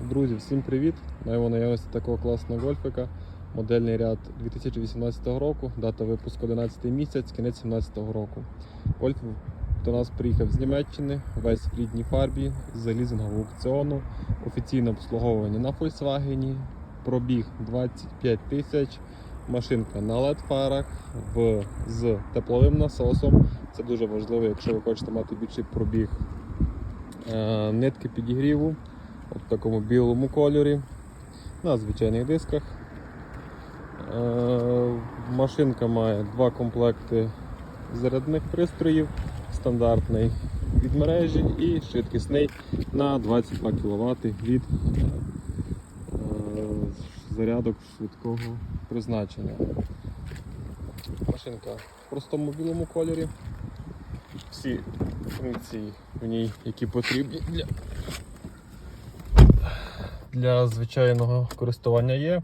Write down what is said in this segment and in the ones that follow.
Друзі, всім привіт! Маємо наявності такого класного гольфика. Модельний ряд 2018 року, дата випуску 11 місяць, кінець 2017 року. Гольф до нас приїхав з Німеччини, весь в рідній фарбі, з лізингового аукціону, офіційне обслуговування на Volkswagen, пробіг 25 тисяч, машинка на LED фарах в, з тепловим насосом. Це дуже важливо, якщо ви хочете мати більший пробіг. Е, Нитки підігріву в такому білому кольорі на звичайних дисках. Е, Машинка має два комплекти зарядних пристроїв, стандартний від мережі і швидкісний на 22 кВт від е, зарядок швидкого призначення. Машинка в простому білому кольорі. Всі функції в ній, які потрібні для для звичайного користування є.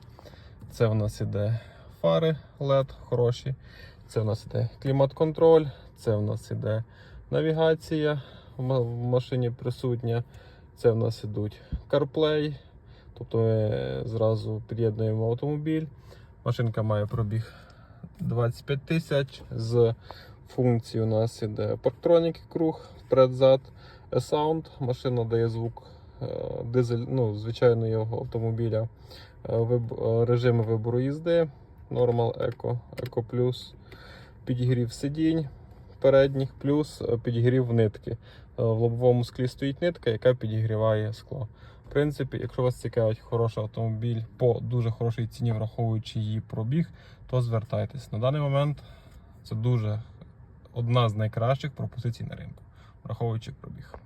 Це в нас іде фари LED хороші, це в нас іде клімат-контроль, це в нас іде навігація в машині присутня, це в нас ідуть CarPlay, тобто ми зразу під'єднуємо автомобіль. Машинка має пробіг 25 тисяч. З функцій у нас іде парктроніки круг, вперед-зад, Sound. Машина дає звук дизель, ну, звичайного автомобіля. Е, е, Режими вибору їзди, Normal Eco, Eco Plus, підігрів сидінь передніх, плюс е, підігрів нитки. Е, В лобовому склі стоїть нитка, яка підігріває скло. В принципі, якщо вас цікавить хороший автомобіль по дуже хорошій ціні, враховуючи її пробіг, то звертайтесь. На даний момент це дуже одна з найкращих пропозицій на ринку, враховуючи пробіг.